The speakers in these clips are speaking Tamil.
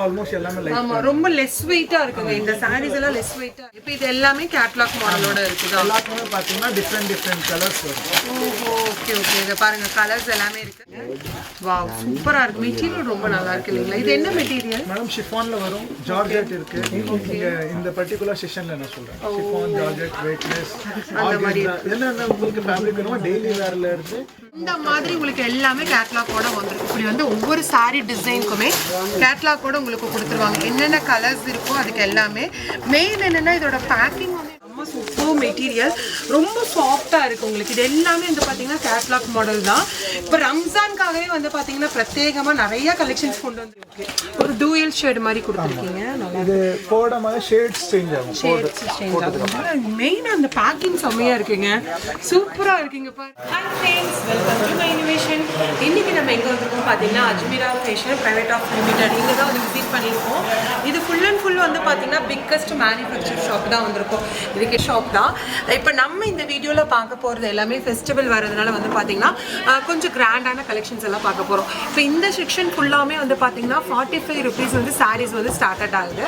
ஆல்மோஸ்ட் எல்லாமே லைட் ஆமா ரொம்ப லெஸ் வெயிட்டா இருக்குங்க. இந்த சாரீஸ் எல்லாம் லெஸ் வெயிட்டா இப்போ இது எல்லாமே கேட்லாக் மாடலோட இருக்குதா? எல்லாத்துக்குமே பார்த்தீங்கன்னா டிஃப்ரெண்ட் டிஃப்ரெண்ட் கலர்ஸ் வரும். ஓஹோ ஓகே ஓகே இங்க பாருங்க கலர்ஸ் எல்லாமே இருக்கு. வாவ் சூப்பரா இருக்கு. மெட்டீரியல் ரொம்ப நல்லா இருக்கு இல்லைங்களா? இது என்ன மெட்டீரியல் மேடம் ஷிஃபான்ல வரும். ஜார்ஜெட் இருக்கு. இங்க இந்த பர்டிகுலர் செஷன்ல நான் சொல்றேன். ஷிஃபான் ஜார்ஜெட் வெயிட்லெஸ் என்னென்ன உங்களுக்கு ஃபேப்ரிக் வேணுமோ? டெய்லி வேர்ல இருந்து? இந்த மாதிரி உங்களுக்கு எல்லாமே கேட்லாக்கோட வந்துருக்கு. இப்படி வந்து ஒவ்வொரு saree டிசைனுக்குமே கேட்லாக்கோட உங்களுக்கு கொடுத்துருவாங்க. என்னென்ன கலர்ஸ் இருக்கோ அதுக்கு எல்லாமே மெயின் என்னன்னா இதோட பேக்கிங் வந்து ரொம்ப சூப்பர் மெட்டீரியல் ரொம்ப சாஃப்டாக இருக்குது உங்களுக்கு. இது எல்லாமே வந்து பார்த்தீங்கன்னா கேட்லாக் மாடல் தான். இப்போ ரம்ஜான்காகவே வந்து பார்த்தீங்கன்னா பிரத்யேகமாக நிறைய கலெக்ஷன்ஸ் கொண்டு வந்துருக்கு. ஒரு டூயல் ஷேட் மாதிரி கொடுத்துருக்கீங்க. இது போடும்போது ஷேட்ஸ் சேஞ்ச் ஆகும். மெயின் அந்த பேக்கிங் செம்மையா இருக்குங்க. சூப்பரா இருக்குங்க hi friends welcome to my innovation இன்னைக்கு நம்ம எங்கே வந்திருக்கோம் பார்த்தீங்கன்னா Ajmera fashion private of limited இங்கே தான் வந்து விசிட் பண்ணியிருக்கோம். இது ஃபுல் அண்ட் ஃபுல் வந்து பார்த்தீங்கன்னா பிக்கஸ்ட் மேனுஃபேக்சர் ஷாப் தான் வந்திருக்கோம். இதுக்கு ஷாப் தான். இப்போ நம்ம இந்த வீடியோவில் பார்க்க போகிறது எல்லாமே ஃபெஸ்டிவல் வரதுனால வந்து பார்த்தீங்கன்னா கொஞ்சம் கிராண்டான கலெக்ஷன்ஸ் எல்லாம் பார்க்க போகிறோம் இப்போ இந்த செக்ஷன் ஃபுல்லாமே வந்து பார்த்தீங்கன்னா ஃபார்ட்டி ஃபைவ் ருபீஸ் வந்து சாரீஸ் வந்து ஸ்டார்டட் ஆகுது.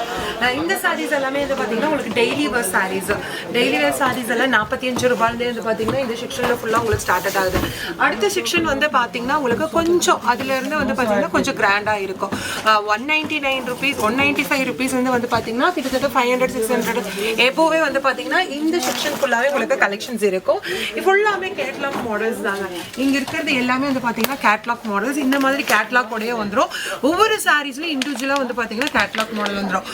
இந்த சாரீஸ் எல்லாமே வந்து பார்த்தீங்கன்னா உங்களுக்கு daily wear sarees daily wear sarees எல்லாம் நாற்பத்தி அஞ்சு ரூபாயிலேருந்து வந்து பார்த்தீங்கன்னா இந்த செக்ஷனில் ஃபுல்லாக உங்களுக்கு ஸ்டார்டட் ஆகுது. அடுத்த செக்ஷன் வந்து பார்த்தீங்கன்னா உங்களுக்கு கொஞ்சம் அதுலேருந்து வந்து பார்த்தீங்கன்னா கொஞ்சம் கிராண்டாக இருக்கும். One ninety nine rupees one ninety five rupees வந்து வந்து பார்த்தீங்கன்னா கிட்டத்தட்ட ஃபைவ் ஹண்ட்ரட் சிக்ஸ் ஹண்ட்ரட் எப்போவே வந்து பார்த்தீங்கன்னா இந்த செக்ஷன் ஃபுல்லாகவே உங்களுக்கு கலெக்ஷன்ஸ் இருக்கும். ஃபுல்லாமே கேட்லாக் மாடல்ஸ் தாங்க. இங்கே இருக்கிறது எல்லாமே வந்து பார்த்தீங்கன்னா கேட்லாக் மாடல்ஸ் இந்த மாதிரி கேட்லாக் உடைய வந்துடும் ஒவ்வொரு சாரீஸ்லையும் இண்டிவிஜுவலாக வந்து பார்த்தீங்கன்னா கேட்லாக் மாடல் வந்துடும்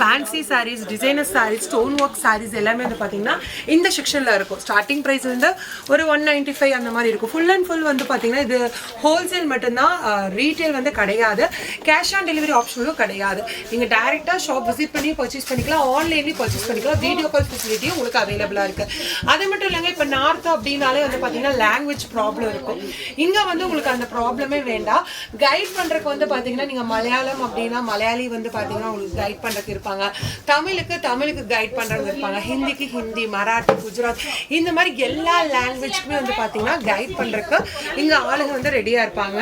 fancy sarees designer sarees stone work sarees எல்லாமே வந்து பார்த்தீங்கன்னா இந்த செக்ஷனில் இருக்கும். ஸ்டார்டிங் ப்ரைஸ் வந்து ஒரு ஒன் நைன்ட்டி ஃபைவ் அந்த மாதிரி இருக்கும். ஃபுல் அண்ட் ஃபுல் வந்து பார்த்தீங்கன்னா இது ஹோல்சேல் மட்டும்தான் ரீட்டைல் வந்து கிடையாது. கேஷ் ஆன் டெலிவரி ஆப்ஷனும் கிடையாது. நீங்கள் டேரெக்டாக ஷாப் விசிட் பண்ணி பர்ச்சேஸ் பண்ணிக்கலாம். ஆன்லைன்லேயும் பர்ச்சேஸ் பண்ணிக்கலாம். வீடியோ கால் ஃபெசிலிட்டி ஃபெசிலிட்டியும் உங்களுக்கு அவைலபிளாக இருக்குது அது மட்டும் இல்லைங்க இப்போ நார்த் அப்படின்னாலே வந்து பார்த்தீங்கன்னா லாங்குவேஜ் ப்ராப்ளம் இருக்கும் இங்கே வந்து உங்களுக்கு அந்த ப்ராப்ளமே வேண்டாம். கைட் பண்ணுறதுக்கு வந்து பார்த்தீங்கன்னா நீங்கள் மலையாளம் அப்படின்னா மலையாளி வந்து பார்த்தீங்கன்னா உங்களுக்கு கைட் பண்ணுறதுக்கு இருப்பாங்க. தமிழுக்கு தமிழுக்கு கைட் பண்ணுறவங்க இருப்பாங்க. ஹிந்திக்கு ஹிந்தி மராட்டி குஜராத் இந்த மாதிரி எல்லா லாங்குவேஜ்க்குமே வந்து பார்த்தீங்கன்னா கைட் பண்ணுறதுக்கு இங்கே ஆளுங்க வந்து ரெடியாக இருப்பாங்க.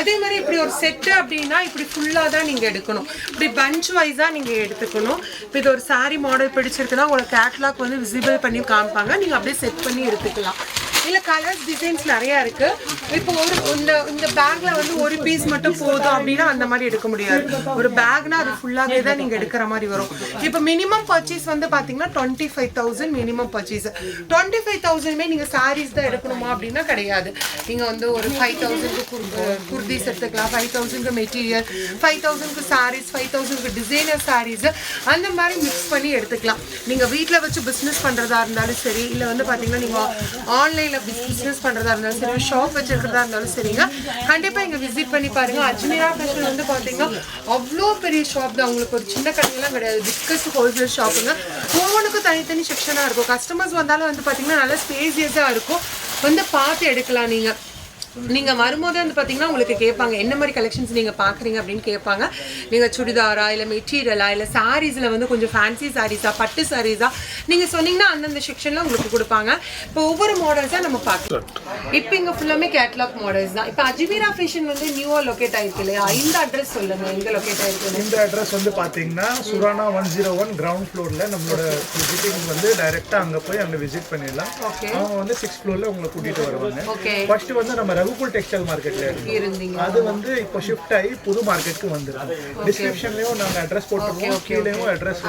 அதே மாதிரி இப்படி ஒரு செட்டு அப்படின்னா இப்படி ஃபுல்லாக தான் நீங்கள் எடுக்கணும். இப்படி பஞ்ச் வைஸாக நீங்கள் எடுத்துக்கணும். இப்போ இது ஒரு சாரி மாடல் பிடிச்சிருக்குன்னா உங்களுக்கு கேட்லாக் வந்து விசிபிள் பண்ணி காமிப்பாங்க. நீங்கள் அப்படியே செட் பண்ணி எடுத்துக்கலாம். இல்லை கலர்ஸ் டிசைன்ஸ் நிறையா இருக்கு. இப்போ ஒரு இந்த இந்த பேக்ல வந்து ஒரு பீஸ் மட்டும் போதும் அப்படின்னா அந்த மாதிரி எடுக்க முடியாது. ஒரு பேக்னா அது ஃபுல்லாகவே தான் நீங்கள் எடுக்கிற மாதிரி வரும். இப்போ மினிமம் பர்ச்சேஸ் வந்து பார்த்தீங்கன்னா twenty five thousand minimum purchase twenty five தௌசண்ட்மே நீங்கள் சாரீஸ் தான் எடுக்கணுமா அப்படின்னா கிடையாது. நீங்கள் வந்து ஒரு ஃபைவ் தௌசண்ட்க்கு குர்தீஸ் எடுத்துக்கலாம். ஃபைவ் தௌசண்ட்க்கு மெட்டீரியல் ஃபைவ் தௌசண்ட்க்கு சாரீஸ் ஃபைவ் தௌசண்ட்க்கு டிசைனர் சாரீஸ் அந்த மாதிரி மிக்ஸ் பண்ணி எடுத்துக்கலாம். நீங்கள் வீட்டில் வச்சு பிஸ்னஸ் பண்ணுறதா இருந்தாலும் சரி இல்லை வந்து பார்த்தீங்கன்னா நீங்கள் ஆன்லைனில் பிஸ்னஸ் பண்ணுறதா இருந்தாலும் சரி ஷாப் வச்சுருக்கிறதா இருந்தாலும் சரிங்க. கண்டிப்பாக இங்கே விசிட் பண்ணி பாருங்க. அஜ்மீரா ஃபேஷன் வந்து பார்த்தீங்கன்னா அவ்வளோ பெரிய ஷாப் தான். உங்களுக்கு ஒரு சின்ன கடையெல்லாம் கிடையாது. பிக்கஸ்ட் ஹோல்சேல் ஷாப்புங்க ஒவ்வொன்றுக்கும் தனித்தனி செக்ஷனாக இருக்கும். கஸ்டமர்ஸ் வந்தாலும் வந்து பார்த்தீங்கன்னா நல்லா ஸ்பேசியஸாக இருக்கும். வந்து பார்த்து எடுக்கலாம் நீங்கள் நீங்க வரும்போது வந்து பாத்தீங்கன்னா உங்களுக்கு கேட்பாங்க என்ன மாதிரி கலெக்ஷன்ஸ் நீங்க பாக்குறீங்க? அப்படின்னு கேட்பாங்க. நீங்க சுடிதாரா இல்ல மெட்டீரியலா இல்ல சாரீஸ்ல வந்து கொஞ்சம் ஃபேன்சி சாரீஸா பட்டு சாரீஸா நீங்க சொன்னீங்கன்னா அந்தந்த செக்ஷன்ல உங்களுக்கு கொடுப்பாங்க. இப்போ ஒவ்வொரு மாடல்ஸா நம்ம பார்க்கலாம் இப்போ இங்க ஃபுல்லாமே கேட்லாக் மாடல்ஸ் தான். இப்போ அஜ்மீரா ஃபேஷன் வந்து நியூவா லொகேட் ஆயிருக்கு இல்லையா? இந்த அட்ரஸ் சொல்லுங்க எங்க லொகேட் ஆயிருக்கு? இந்த அட்ரஸ் வந்து பாத்தீங்கன்னா Surana one zero one ground ஃப்ளோர்ல நம்மளோட விசிட்டிங் வந்து டைரக்டா அங்க போய் அங்க விசிட் பண்ணிடலாம். ஓகே அவங்க வந்து சிக்ஸ் ஃப்ளோர்ல உங்களை கூட்டிட்டு வருவாங்க. ஓகே ஃபர்ஸ்ட் வந்து நம்ம ரகுகுல் டெக்ஸ்டைல் மார்க்கெட்ல இருந்தீங்க அது வந்து இப்போ ஷிஃப்ட் ஆகி புது மார்க்கெட்டுக்கு வந்துருக்கு. டிஸ்கிரிப்ஷன்லயும் நாங்க அட்ரஸ் போட்டுருவோம் கீழேயும் அட்ரஸ்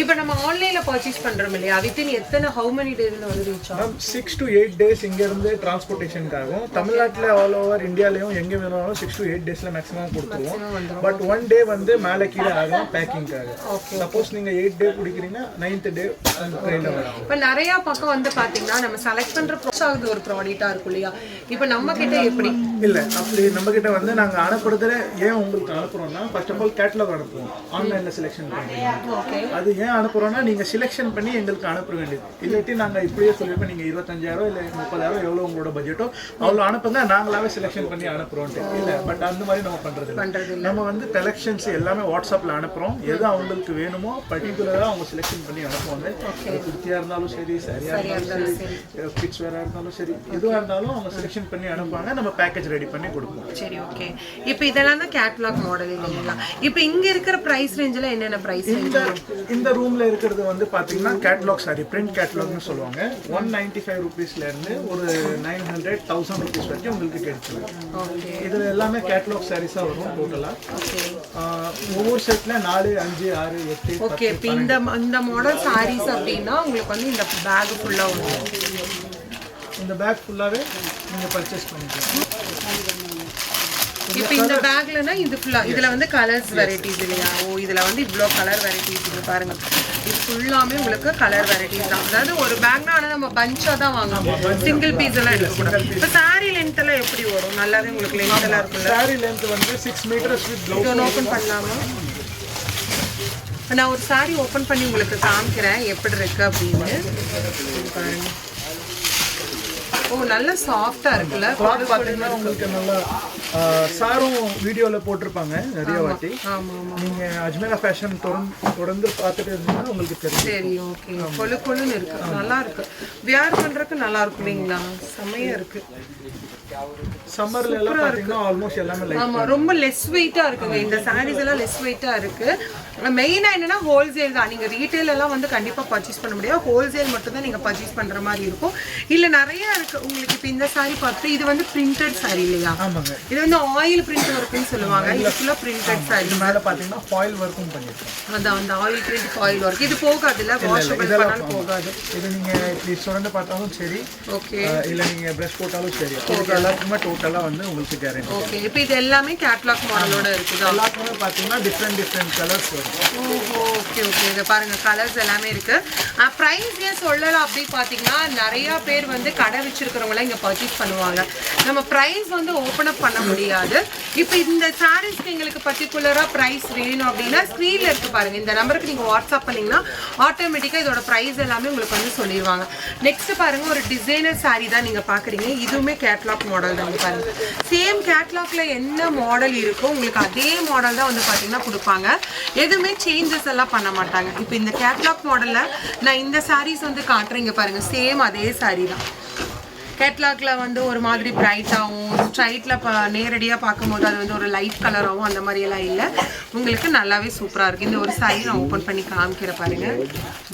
இப்போ நம்ம ஆன்லைன்ல பர்ச்சேஸ் பண்றோம் இல்லையா? வித்தின் எத்தனை ஹவு மெனி டேஸ்ல வந்து ரீச் ஆகும்? சிக்ஸ் டு எயிட் டேஸ் இங்க இருந்து டிரான்ஸ்போர்ட்டேஷனுக்காகும் தமிழ்நாட்டில் ஆல் ஓவர் இந்தியாலயும் எங்க வேணாலும் சிக்ஸ் டு எயிட் டேஸ்ல மேக்ஸிமம் கொடுத்துருவோம். பட் ஒன் டே வந்து மேலே கீழே ஆகும் பேக்கிங்காக சப்போஸ் நீங்க எயிட் டே பிடிக்கிறீங்கன்னா நைன்த் டே ட்ரெயினில் வரும். இப்போ நிறைய பக்கம் வந்து பாத்தீங்கன்னா நம்ம செலக்ட் பண்ற ப்ரோஸ் ஆகுது ஒரு ப்ராடக்டா இருக்கும் இல்லையா? இப்போ நம்ம கிட்ட எப்படி? இல்ல அப்படி நம்ம கிட்ட வந்து நாங்க அனுப்புறதுல ஏன் உங்களுக்கு அனுப்புறோம்னா ஃபர்ஸ்ட் ஆஃப் ஆல் கேட்டலாக் அனுப்புவோம். ஆன்லைன்ல செலெக்ஷன் பண்றீங்க. அது ஏன் அனுப்புறோம்னா நீங்க செலெக்ஷன் பண்ணி எங்களுக்கு அனுப்ப வேண்டியது. இல்லாட்டி நாங்க இப்படியே சொல்லிருப்போம் நீங்க இருபத்தஞ்சாயிரம் இல்ல முப்பதாயிரம் எவ்வளவு உங்களோட பட்ஜெட்டோ அவ்வளவு அனுப்புங்க நாங்களாவே செலெக்ஷன் பண்ணி அனுப்புறோம்ட்டு இல்ல பட் அந்த மாதிரி நம்ம பண்றது நம்ம வந்து கலெக்ஷன்ஸ் எல்லாமே வாட்ஸ்அப்ல அனுப்புறோம். எது அவங்களுக்கு வேணுமோ பர்டிகுலரா அவங்க செலெக்ஷன் பண்ணி அனுப்புவாங்க. அது குர்த்தியா இருந்தாலும் சரி சரியா இருந்தாலும் சரி கிட்ஸ் வேறா இருந்தாலும் சரி எதுவா இருந்தாலும் அவங்க செலெக்ஷன் பண்ணி அனுப்புவாங்க நம்ம பேக்கேஜ்ல ரெடி பண்ணி கொடுப்போம். சரி ஓகே இப்போ இதெல்லாம் தான் கேட்லாக் மாடல் இல்லைங்களா? இப்போ இங்க இருக்கிற பிரைஸ் ரேஞ்சில் என்னென்ன பிரைஸ் இந்த இந்த ரூம்ல இருக்கிறது வந்து பாத்தீங்கன்னா கேட்லாக் சாரி பிரிண்ட் கேட்லாக்னு சொல்லுவாங்க. ஒன் நைன்டி ஃபைவ் ருபீஸ்ல இருந்து ஒரு நைன் ஹண்ட்ரட் தௌசண்ட் ருபீஸ் வரைக்கும் உங்களுக்கு கிடைச்சிடும் ஓகே இதுல எல்லாமே கேட்லாக் சாரீஸா வரும் டோட்டலா ஒவ்வொரு செட்ல நாலு அஞ்சு ஆறு எட்டு ஓகே இப்போ இந்த இந்த மாடல் சாரீஸ் அப்படின்னா உங்களுக்கு வந்து இந்த பேக் ஃபுல்லாக வரும். இந்த பேக் ஃபுல்லாவே நீங்க பர்ச்சேஸ் பண்ணிக்கலாம். இப்போ இந்த பேக்லனா இது ஃபுல்லா இதுல வந்து கலர்ஸ் வெரைட்டிஸ் இல்லையா? ஓ இதுல வந்து இவ்வளோ கலர் வெரைட்டிஸ் இங்க பாருங்க. இது ஃபுல்லாமே உங்களுக்கு கலர் வெரைட்டிஸ் தான். அதாவது ஒரு பேக்னா ஆனால் நம்ம பஞ்சா தான் வாங்கணும். சிங்கிள் பீஸ் எல்லாம் எடுக்கக்கூடாது இப்போ சாரி லென்த் எல்லாம் எப்படி வரும்? நல்லாவே உங்களுக்கு லென்த் எல்லாம் இருக்கும்ல? சாரி லென்த் வந்து சிக்ஸ் மீட்டர்ஸ் வித் இது ஓப்பன் பண்ணலாமா? நான் ஒரு சாரி ஓப்பன் பண்ணி உங்களுக்கு காமிக்கிறேன். எப்படி இருக்கு அப்படின்னு. இது பாருங்க. ஓ நல்ல சாஃப்டா இருக்குல்ல? உங்களுக்கு நல்லா சாரும் வீடியோல போட்டிருப்பாங்க நிறைய வாட்டி. ஆமா ஆமா. நீங்க அஜ்மேரா ஃபேஷன் தொடர்ந்து தொடர்ந்து பார்த்துட்டு இருந்தீங்கன்னா உங்களுக்கு தெரியும் சரி ஓகே கொழு கொழுன்னு இருக்கு. நல்லா இருக்கு. வியர் பண்றதுக்கு நல்லா இருக்கும் இல்லைங்களா? செமையா இருக்கு. சம்மர்ல எல்லாம் பார்த்தீங்கன்னா ஆல்மோஸ்ட் எல்லாமே லைட் ஆமா ரொம்ப லெஸ் வெயிட்டா இருக்குங்க. இந்த சாரீஸ் எல்லாம் லெஸ் வெயிட்டா இருக்கு. மெயினா என்னன்னா ஹோல்சேல் தான். நீங்க ரீட்டைல் எல்லாம் வந்து கண்டிப்பா பர்ச்சேஸ் பண்ண முடியாது. ஹோல்சேல் மட்டும் தான் நீங்க பர்ச்சேஸ் பண்ற மாதிரி இருக்கும். இல்ல நிறைய இருக்கு. உங்களுக்கு இப்போ இந்த சாரி பார்த்து இது வந்து பிரிண்டட் சாரி இல்லையா? ஆமாங்க. இது வந்து ஆயில் பிரிண்ட் ஒர்க்குன்னு சொல்லுவாங்க. இது ஃபுல்லா பிரிண்டட் சாரி இது மேல பார்த்தீங்கன்னா ஃபாயில் ஒர்க்கும் பண்ணிருக்கோம். அதான் அந்த ஆயில் பிரிண்ட் ஆயில் ஒர்க் இது போகாதுல்ல? வாஷபிள் பண்ணாலும் போகாது. இது நீங்க இப்படி சுரண்டு பார்த்தாலும் சரி ஓகே. இல்ல நீங்க பிரஷ் போட்டாலும் சரி. இதுக்கு எல்லாத்துக்குமே டோட்டலா வந்து உங்களுக்கு கேரண்டி ஓகே. இப்போ இது எல்லாமே கேட்லாக் மாடலோட இருக்குதா? எல்லாத்துக்குமே பார்த்தீங்கன்னா டிஃப்ரெண்ட் டிஃப்ரெண்ட் கலர்ஸ் வரும். ஓஹோ ஓகே ஓகே. இதை பாருங்க கலர்ஸ் எல்லாமே இருக்கு. ப்ரைஸ் ஏன் சொல்லலாம் அப்படி பார்த்தீங்கன்னா நிறைய பேர் வந்து கடை வச்சிருக்கிறவங்களாம் இங்கே பர்ச்சேஸ் பண்ணுவாங்க. நம்ம ப்ரைஸ் வந்து ஓப்பன் அப் பண்ண முடியாது. இப்போ இந்த சாரீஸ்க்கு எங்களுக்கு பர்டிகுலராக ப்ரைஸ் வேணும் அப்படின்னா ஸ்க்ரீனில் இருக்கு பாருங்க. இந்த நம்பருக்கு நீங்கள் வாட்ஸ்அப் பண்ணிங்கன்னா ஆட்டோமேட்டிக்காக இதோட ப்ரைஸ் எல்லாமே உங்களுக்கு வந்து சொல்லிடுவாங்க நெக்ஸ்ட் பாருங்க ஒரு டிசைனர் சாரீ தான் நீங்கள் பார்க்குறீங்க இதுவுமே கேட்லாக் மாடல் தான் வந்து பாருங்க. சேம் கேட்லாக்ல என்ன மாடல் இருக்கோ உங்களுக்கு அதே மாடல் தான் வந்து பார்த்தீங்கன்னா கொடுப்பாங்க. எதுவுமே சேஞ்சஸ் எல்லாம் பண்ண மாட்டாங்க. இப்போ இந்த கேட்லாக் மாடலில் நான் இந்த சாரீஸ் வந்து காட்டுறீங்க பாருங்க. சேம் அதே சாரீ தான். கேட்லாக்ல வந்து ஒரு மாதிரி பிரைட்டாகவும் ஸ்ட்ரைட்டில் ப நேரடியாக பார்க்கும்போது அது வந்து ஒரு லைட் கலராகவும் அந்த மாதிரி எல்லாம் இல்லை. உங்களுக்கு நல்லாவே சூப்பராக இருக்குது இந்த ஒரு சாரி நான் ஓப்பன் பண்ணி காமிக்கிற பாருங்க.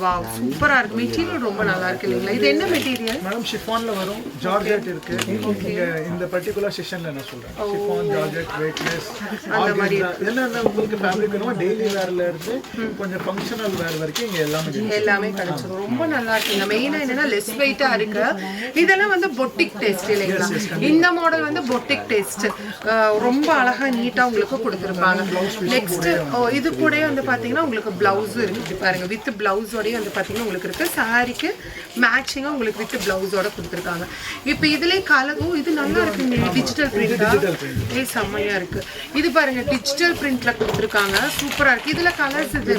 வா சூப்பராக இருக்கு. மெட்டீரியல் ரொம்ப நல்லா இருக்கு இல்லைங்களா? இது என்ன மெட்டீரியல் மேடம் ஷிஃபான்ல வரும். ஜார்ஜெட் இருக்கு. நீங்க இந்த பர்டிகுலர் செஷன்ல நான் சொல்றேன். ஷிஃபான் ஜார்ஜெட் வெயிட்லெஸ் என்னென்ன உங்களுக்கு ஃபேப்ரிக் வேணுமோ டெய்லி வேர்ல இருந்து கொஞ்சம் ஃபங்க்ஷனல் வேர் வரைக்கும் இங்க எல்லாமே இருக்கு. எல்லாமே கிடைச்சிடும் ரொம்ப நல்லா இருக்குங்க மெயினா என்னன்னா லெஸ் வெயிட்டா இருக்கு. இதெல்லாம் வந்து பொட்டிக் டேஸ்ட் இல்லைங்களா? இந்த மாடல் வந்து பொட்டிக் டேஸ்ட் ரொம்ப அழகா நீட்டா உங்களுக்கு கொடுத்துருப்பாங்க. நெக்ஸ்ட் இது கூட வந்து பாத்தீங்கன்னா உங்களுக்கு பிளவுஸ் இருக்கு பாருங்க வித் பிளவுஸோடய வந்து பாத்தீங்கன்னா உங்களுக்கு இருக்கு. சாரிக்கு மேட்சிங்கா உங்களுக்கு வித் பிளவுஸோட கொடுத்துருக்காங்க. இப்போ இதுலயே கலர் ஓ இது நல்லா இருக்குங்க டிஜிட்டல் பிரிண்டா ஏ செம்மையா இருக்கு. இது பாருங்க டிஜிட்டல் பிரிண்ட்ல கொடுத்துருக்காங்க. சூப்பரா இருக்கு. இதுல கலர்ஸ் இது?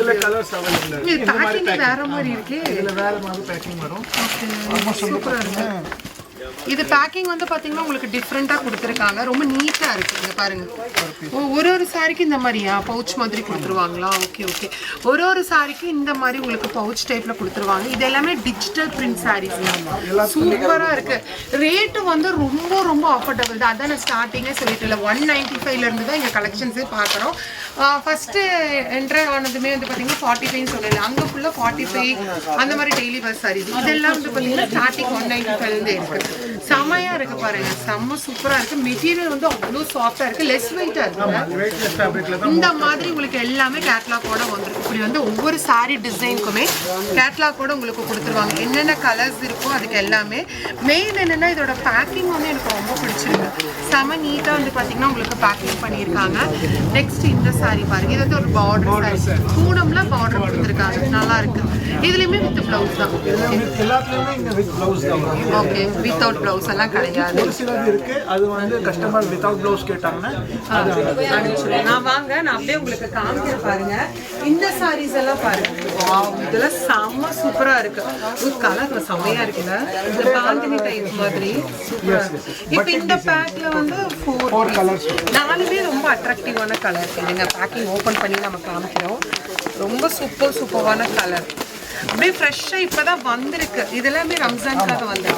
பேக்கிங் வேற மாதிரி இருக்கே. இதுல வேற மாதிரி பேக்கிங் வரும். வந்து பாத்தீங்கன்னா இது பேக்கிங் வந்து பாத்தீங்கன்னா உங்களுக்கு டிஃப்ரெண்ட்டாக கொடுத்துருக்காங்க. ரொம்ப நீட்டாக இருக்கு. இங்கே பாருங்க. ஓ, ஒரு ஒரு சாரிக்கு இந்த மாதிரியா? பவுச் மாதிரி கொடுத்துருவாங்களா? ஓகே ஓகே ஒரு ஒரு சாரிக்கு இந்த மாதிரி உங்களுக்கு பவுச் டைப்ல கொடுத்துருவாங்க. இது எல்லாமே டிஜிட்டல் பிரிண்ட் சாரீஸ் சூப்பராக இருக்குது ரேட்டு வந்து ரொம்ப ரொம்ப அஃபோர்டபுள் தான். அதான் நான் ஸ்டார்டிங்கே சொல்லிட்டு இல்லை ஒன் நைன்ட்டி ஃபைவ்லேருந்து தான் எங்கள் கலெக்ஷன்ஸே பார்க்குறோம். ஃபஸ்ட்டு என்ட்ரு ஆனதுமே வந்து பார்த்தீங்கன்னா ஃபார்ட்டி ஃபைவ் சொல்லல அங்கே ஃபுல்லாக ஃபார்ட்டி ஃபைவ் அந்த மாதிரி டெய்லி பஸ் சாரீஸ் இதெல்லாம் வந்து பார்த்தீங்கன்னா ஸ்டார்டிங் ஒன் நைன்டி ஃபைவ்லேருந்து இருக்குது செமையா இருக்கு பாருங்க. செம்ம சூப்பரா இருக்கு. மெட்டீரியல் வந்து அவ்வளோ சாஃப்டா இருக்கு. லெஸ் வெயிட்டா இருக்கு. இந்த மாதிரி உங்களுக்கு எல்லாமே கேட்லாக்கோட வந்துருக்கு. இப்படி வந்து ஒவ்வொரு saree டிசைனுக்குமே கேட்லாக்கோட உங்களுக்கு கொடுத்துருவாங்க. என்னென்ன கலர்ஸ் இருக்கோ அதுக்கு எல்லாமே. மெயின் என்னன்னா இதோட பேக்கிங் வந்து எனக்கு ரொம்ப பிடிச்சிருக்கு. செம நீட்டாக வந்து பார்த்தீங்கன்னா உங்களுக்கு பேக்கிங் பண்ணியிருக்காங்க. நெக்ஸ்ட் இந்த saree பாருங்க. இது வந்து ஒரு பார்டர் saree. பூனம்ல பார்டர் கொடுத்துருக்காங்க. நல்லா இருக்கு. இதுலயுமே வித் பிளவுஸ் தான். ஓகே வித்தவுட் பிளவுஸ் எல்லாம் கிடையாது. ஒரு சிலது இருக்கு. அது வந்து கஸ்டமர் வித்தவுட் ப்ளவுஸ் கேட்டாங்கன்னா. நான் வாங்க நான் அப்படியே உங்களுக்கு காமிக்கிறேன் பாருங்க. இந்த சாரீஸ் எல்லாம் பாருங்க. இதெல்லாம் செம்ம சூப்பரா இருக்கு. கலர் செம்மையா இருக்குல்ல? இந்த பாந்தினி டைப் மாதிரி சூப்பரா இருக்கு. இப்போ இந்த பேக்ல வந்து ஃபோர் கலர்ஸ் நாலுமே ரொம்ப அட்ராக்டிவான கலர் இதுங்க பேக்கிங் ஓப்பன் பண்ணி நம்ம காமிக்கிறோம். ரொம்ப சூப்பர் சூப்பரான கலர் அப்படியே ஃப்ரெஷ்ஷாக இப்போ தான் வந்திருக்கு இதெல்லாமே ரம்ஜானுக்காக ஓகே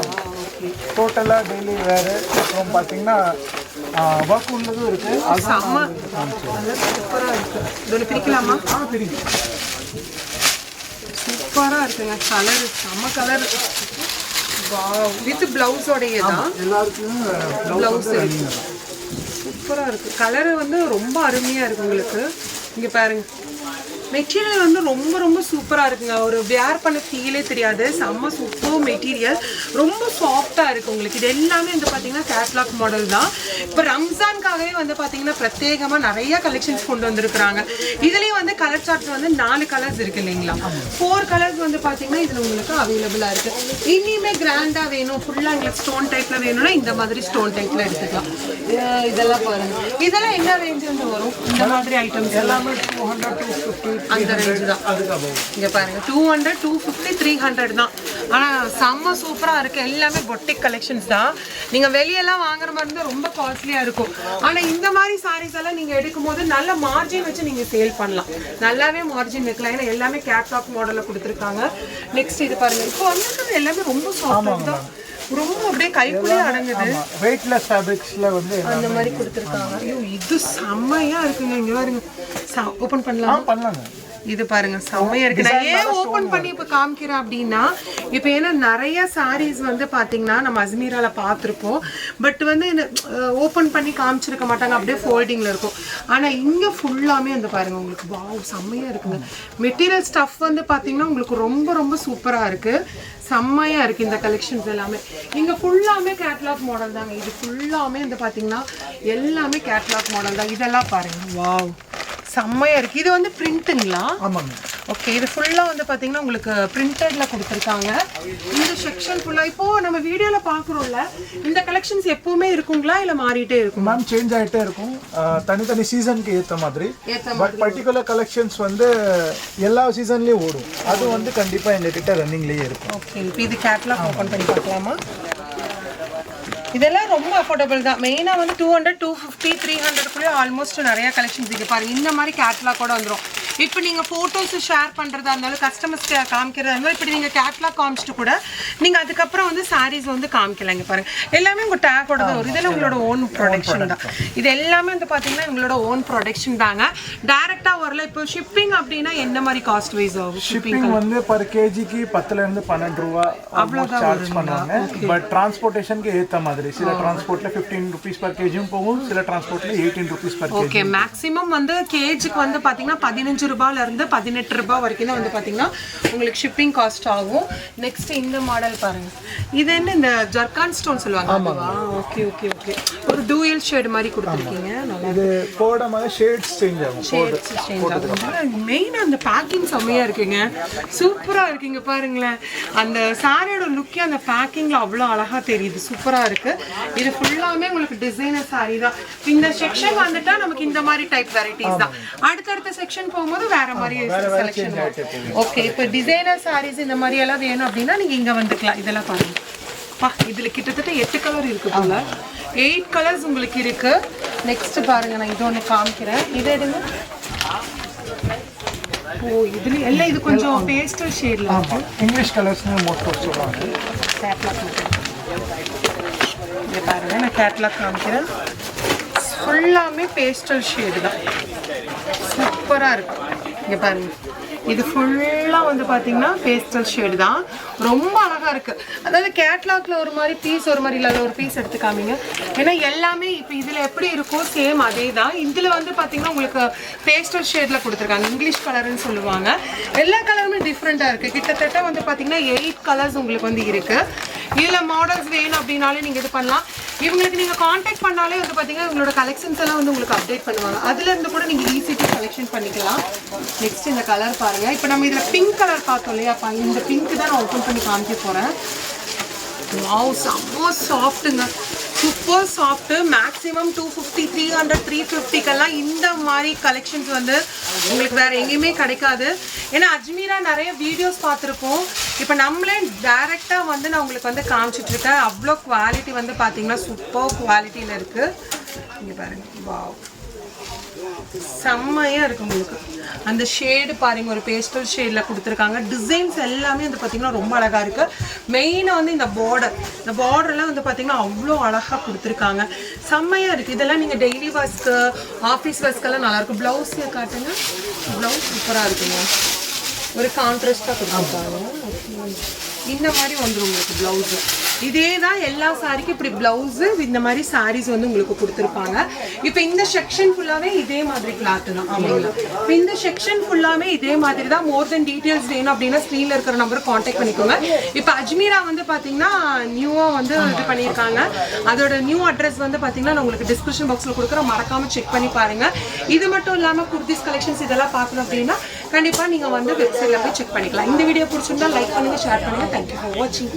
டோட்டலாக டெய்லி வேறு. அப்புறம் பார்த்தீங்கன்னா ஒர்க் உள்ளதும் இருக்கு. செம்ம. கலர் சூப்பராக இருக்கு. இது ஒன்று பிரிக்கலாமா? ஆ பிரிங்க. சூப்பராக இருக்குங்க. கலர் செம்ம கலர் வித் பிளவுஸோடைய தான் எல்லாருக்கும் பிளவுஸ் சூப்பராக இருக்கு. கலர் வந்து ரொம்ப அருமையாக இருக்கு உங்களுக்கு. இங்கே பாருங்க. மெட்டீரியல் வந்து ரொம்ப ரொம்ப சூப்பராக இருக்குங்க. ஒரு வேர் பண்ண ஃபீலே தெரியாது. செம்ம சூப்பர் மெட்டீரியல். ரொம்ப சாஃப்டாக இருக்குது உங்களுக்கு. இது எல்லாமே வந்து பார்த்தீங்கன்னா கேட்லாக் மாடல் தான். இப்போ ரம்ஜான்காகவே வந்து பார்த்தீங்கன்னா பிரத்யேகமாக நிறைய கலெக்ஷன்ஸ் கொண்டு வந்திருக்கிறாங்க. இதுலேயும் வந்து கலர் சார்ட்ஸ் வந்து நாலு கலர்ஸ் இருக்கு இல்லைங்களா? ஃபோர் கலர்ஸ் வந்து பார்த்தீங்கன்னா இதில் உங்களுக்கு அவைலபிளாக இருக்குது இனிமே கிராண்டாக வேணும். ஃபுல்லாக எங்களுக்கு ஸ்டோன் டைப்பில் வேணும்னா இந்த மாதிரி ஸ்டோன் டைப்பில் எடுத்துக்கலாம். இதெல்லாம் பாருங்கள் இதெல்லாம் என்ன ரேஞ்ச் வந்து வரும்? இந்த மாதிரி ஐட்டம்ஸ் எல்லாமே டூ ஹண்ட்ரட் டூ ஃபிஃப்டி அந்த ரேஞ்ச் தான். இங்க பாருங்க two hundred two fifty three hundred தான். ஆனால் செம்ம சூப்பராக இருக்கு. எல்லாமே பொட்டிக் கலெக்ஷன்ஸ் தான். நீங்கள் வெளியெல்லாம் வாங்குற மாதிரி இருந்தால் ரொம்ப காஸ்ட்லியாக இருக்கும். ஆனால் இந்த மாதிரி சாரீஸ் எல்லாம் நீங்கள் எடுக்கும் போது நல்ல மார்ஜின் வச்சு நீங்கள் சேல் பண்ணலாம். நல்லாவே மார்ஜின் வைக்கலாம். ஏன்னா எல்லாமே கேட்லாக் மாடலில் கொடுத்துருக்காங்க. நெக்ஸ்ட் இது பாருங்க. இப்போ வந்துருக்கிறது எல்லாமே ரொம்ப சாஃப்டாக தான் ரொம்ப அப்படியே கைக்குள்ளே அடங்குது. வெயிட்லெஸ் ஃபேப்ரிக்ஸில் வந்து அந்த மாதிரி கொடுத்துருக்காங்க. ஐயோ இது செம்மையா இருக்குங்க. இங்க பாருங்க. ஓபன் பண்ணலாம்? பண்ணலாங்க. இது பாருங்க செம்மையா இருக்கு. நான் ஏன் ஓபன் பண்ணி இப்ப காமிக்கிறேன் அப்படின்னா இப்ப ஏன்னா நிறைய சாரீஸ் வந்து பாத்தீங்கன்னா நம்ம அஜ்மீரால பார்த்திருப்போம் பட் வந்து ஓபன் பண்ணி காமிச்சிருக்க மாட்டாங்க. அப்படியே ஃபோல்டிங்ல இருக்கும். ஆனா இங்க ஃபுல்லாமே அந்த பாருங்க உங்களுக்கு வாவ் செம்மையா இருக்குங்க. மெட்டீரியல் ஸ்டஃப் வந்து பாத்தீங்கன்னா உங்களுக்கு ரொம்ப ரொம்ப சூப்பரா இருக்கு. செம்மையா இருக்கு இந்த கலெக்ஷன்ஸ் எல்லாமே. இங்க ஃபுல்லாமே கேட்லாக் மாடல் தாங்க. இது ஃபுல்லாமே வந்து பாத்தீங்கன்னா எல்லாமே கேட்லாக் மாடல் தான். இதெல்லாம் பாருங்க. வாவ் செம்மையா இருக்கு. இது வந்து பிரிண்ட்டுங்களா ஆமாங்க. ஓகே இது ஃபுல்லாக வந்து பார்த்தீங்கன்னா உங்களுக்கு பிரிண்டட்ல கொடுத்துருக்காங்க. இந்த செக்ஷன் ஃபுல்லாக இப்போ நம்ம வீடியோவில் பார்க்குறோம்ல இந்த கலெக்ஷன்ஸ் எப்பவுமே இருக்குங்களா இல்லை மாறிட்டே இருக்கும்? மேம் சேஞ்ச் ஆகிட்டே இருக்கும். தனித்தனி சீசனுக்கு ஏற்ற மாதிரி. ஏத்த பட் பர்டிகுலர் கலெக்ஷன்ஸ் வந்து எல்லா சீசன்லேயும் ஓடும். அது வந்து கண்டிப்பாக எங்ககிட்ட ரன்னிங்லேயே இருக்கும். ஓகே இப்போ இது கேட்லாக் ஓப்பன் பண்ணி பார்க்கலாமா? இதெல்லாம் ரொம்ப அஃபோர்டபுள் தான். மெயினாக வந்து two hundred two fifty three ஹண்ட்ரட்குள்ளே almost நிறைய கலெக்ஷன்ஸ் இருக்கு. பாருங்க இந்த மாதிரி கேட்லாக் கூட வந்துடும் இப்போ நீங்கள் ஃபோட்டோஸ் ஷேர் பண்ணுறதா இருந்தாலும் கஸ்டமர்ஸ்க்கு காமிக்கிறதா இருந்தாலும் இப்படி நீங்கள் கேட்லாக் காமிச்சிட்டு கூட நீங்கள் அதுக்கப்புறம் வந்து சாரீஸ் வந்து காமிக்கலாம் இங்க பாருங்க. எல்லாமே உங்கள் டேக்கோட தான் வரும். இதெல்லாம் உங்களோட ஓன் ப்ரொடக்ஷன் தான். இது எல்லாமே வந்து பார்த்தீங்கன்னா உங்களோட ஓன் ப்ரொடக்ஷன் தாங்க. டேரெக்டாக வரல. இப்போ ஷிப்பிங் அப்படின்னா என்ன மாதிரி காஸ்ட் வைஸ் ஆகும்? ஷிப்பிங் வந்து பர் கேஜிக்கு பத்துல இருந்து பன்னெண்டு ரூபா சார்ஜ் பண்ணுவாங்க. பட் டிரான்ஸ்போர்ட்டேஷனுக்கு ஏற்ற மாதிரி. சில டிரான்ஸ்போர்ட்ல ஃபிஃப்டீன் ருபீஸ் பர் கேஜியும் போகும் சில டிரான்ஸ்போர்ட்ல eighteen rupees per okay maximum வந்து கேஜுக்கு வந்து பார்த்தீங்கன்னா பதினஞ்சு ரூபாயில இருந்து பதினெட்டு ரூபாய் வரைக்கும் தான் வந்து பார்த்தீங்கன்னா உங்களுக்கு ஷிப்பிங் காஸ்ட் ஆகும். நெக்ஸ்ட் இந்த மாடல் பாருங்க. இது என்ன இந்த ஜர்கான் ஸ்டோன் சொல்லுவாங்க அதுவா? ஓகே ஓகே ஓகே ஒரு டூயல் ஷேட் மாதிரி கொடுத்துருக்கீங்க. இது போட மாதிரி ஷேட்ஸ் சேஞ்ச் ஆகும். ஷேட்ஸ் சேஞ்ச் ஆகும். மெயினாக அந்த பேக்கிங் செம்மையாக இருக்குங்க. சூப்பராக இருக்குங்க பாருங்களேன். அந்த சாரியோட லுக்கே அந்த பேக்கிங்கில் அவ்வளோ அழகாக தெரியுது. சூப்பராக இருக்கு. இது ஃபுல்லாமே உங்களுக்கு டிசைனர் சாரி தான். இந்த செக்ஷன் வந்துட்டா நமக்கு இந்த மாதிரி டைப் வெரைட்டிஸ் தான். அடுத்தடுத்த செக்ஷன் போகும்போது வேற மாதிரி செலெக்ஷன் ஓகே இப்போ டிசைனர் சாரீஸ் இந்த மாதிரி எல்லாம் வேணும் அப்படின்னா நீங்க இங்க வந்துக்கலாம். இதெல்லாம் பாருங்க. பா இதுல கிட்டத்தட்ட எட்டு கலர் இருக்கு போல. எயிட் கலர்ஸ் உங்களுக்கு இருக்கு. நெக்ஸ்ட் பாருங்க நான் இது ஒன்று காமிக்கிறேன். இது எடுங்க ஓ இதுல எல்லாம் இது கொஞ்சம் பேஸ்டல் ஷேட்ல இருக்கு. இங்கிலீஷ் கலர்ஸ்னு மோஸ்ட் சொல்றாங்க இங்கே பாருங்க நான் கேட்லாக் காமிக்கிறேன். ஃபுல்லாமே பேஸ்டல் ஷேடு தான். சூப்பராக இருக்கும் இங்கே பாருங்க. இது ஃபுல்லாக வந்து பார்த்தீங்கன்னா பேஸ்டல் ஷேடு தான். ரொம்ப அழகாக இருக்குது அதாவது கேட்லாக்ல ஒரு மாதிரி பீஸ் ஒரு மாதிரி இல்லாத ஒரு பீஸ் எடுத்து ஏன்னா எல்லாமே இப்போ இதில் எப்படி இருக்கோ சேம் அதே தான் இதில் வந்து பார்த்தீங்கன்னா உங்களுக்கு பேஸ்டல் ஷேடில் கொடுத்துருக்காங்க. இங்கிலீஷ் கலர்னு சொல்லுவாங்க. எல்லா கலருமே டிஃப்ரெண்ட்டாக இருக்குது கிட்டத்தட்ட வந்து பார்த்தீங்கன்னா எயிட் கலர்ஸ் உங்களுக்கு வந்து இருக்குது இல்லை மாடல்ஸ் வேணும் அப்படின்னாலே நீங்கள் இது பண்ணலாம். இவங்களுக்கு நீங்கள் காண்டாக்ட் பண்ணாலே வந்து பார்த்தீங்கன்னா இவங்களோட கலெக்ஷன்ஸ் எல்லாம் வந்து உங்களுக்கு அப்டேட் பண்ணுவாங்க. அதுலேருந்து கூட நீங்கள் ஈஸியாக கலெக்ஷன் பண்ணிக்கலாம். நெக்ஸ்ட் இந்த கலர் பாருங்கள் இப்போ நம்ம இதில் பிங்க் கலர் பார்த்தோம் இல்லையா? இந்த பிங்க் தான் நான் ஓப்பன் பண்ணி காமிக்க போகிறேன் wow சாஃப்ட்டுங்க super soft maximum two fifty three hundred three ஃபிஃப்டிக்கெல்லாம் இந்த மாதிரி கலெக்ஷன்ஸ் வந்து உங்களுக்கு வேற எங்கேயுமே கிடைக்காது. ஏன்னா அஜ்மீரா நிறைய வீடியோஸ் பார்த்துருப்போம். இப்போ நம்மளே டைரெக்டாக வந்து நான் உங்களுக்கு வந்து காமிச்சிட்டு இருக்கேன் அவ்வளோ குவாலிட்டி வந்து பார்த்தீங்கன்னா சூப்பர் குவாலிட்டியில் இருக்குது இங்கே பாருங்க. வாவ் செம்மையாக இருக்கு உங்களுக்கு. அந்த ஷேடு பாருங்கள் ஒரு பேஸ்டல் ஷேடில் கொடுத்துருக்காங்க. டிசைன்ஸ் எல்லாமே வந்து பார்த்திங்கன்னா ரொம்ப அழகாக இருக்குது மெயினாக வந்து இந்த பார்டர் இந்த பார்டர்லாம் வந்து பார்த்திங்கன்னா அவ்வளோ அழகாக கொடுத்துருக்காங்க. செம்மையாக இருக்குது இதெல்லாம் நீங்கள் டெய்லி வாஸ்க்கு ஆஃபீஸ் வாஸ்க்கெல்லாம் நல்லாயிருக்கும் ப்ளவுஸில் காட்டுங்க. ப்ளவுஸ் சூப்பராக இருக்குங்க. ஒரு கான்ட்ராஸ்டாக கொடுத்துருக்காங்க. இந்த மாதிரி வந்துடும் உங்களுக்கு ப்ளவுஸு இதே தான் எல்லா சாரிக்கும் இப்படி ப்ளவுஸு இந்த மாதிரி சாரீஸ் வந்து உங்களுக்கு கொடுத்துருப்பாங்க. இப்போ இந்த செக்ஷன் ஃபுல்லாகவே இதே மாதிரி கிளாத்து தான். ஆமாங்களா? இப்போ இந்த செக்ஷன் ஃபுல்லாகவே இதே மாதிரி தான் மோர் தென் டீட்டெயில்ஸ் வேணும் அப்படின்னா ஸ்க்ரீனில் இருக்கிற நம்பரை காண்டாக்ட் பண்ணிக்கோங்க. இப்போ அஜ்மீரா வந்து பார்த்தீங்கன்னா நியூவாக வந்து இது பண்ணியிருக்காங்க. அதோட நியூ அட்ரஸ் வந்து பார்த்தீங்கன்னா நான் உங்களுக்கு டிஸ்கிரிப்ஷன் பாக்ஸில் கொடுக்குறேன். மறக்காமல் செக் பண்ணி பாருங்கள் இது மட்டும் இல்லாமல் குர்திஸ் கலெக்ஷன்ஸ் இதெல்லாம் பார்க்கணும் அப்படின்னா கண்டிப்பாக நீங்கள் வந்து வெப்சைட்டில் போய் செக் பண்ணிக்கலாம். இந்த வீடியோ பிடிச்சிருந்தா லைக் பண்ணுங்கள் ஷேர் பண்ணுங்கள் தேங்க்யூ ஃபார் வாட்சிங்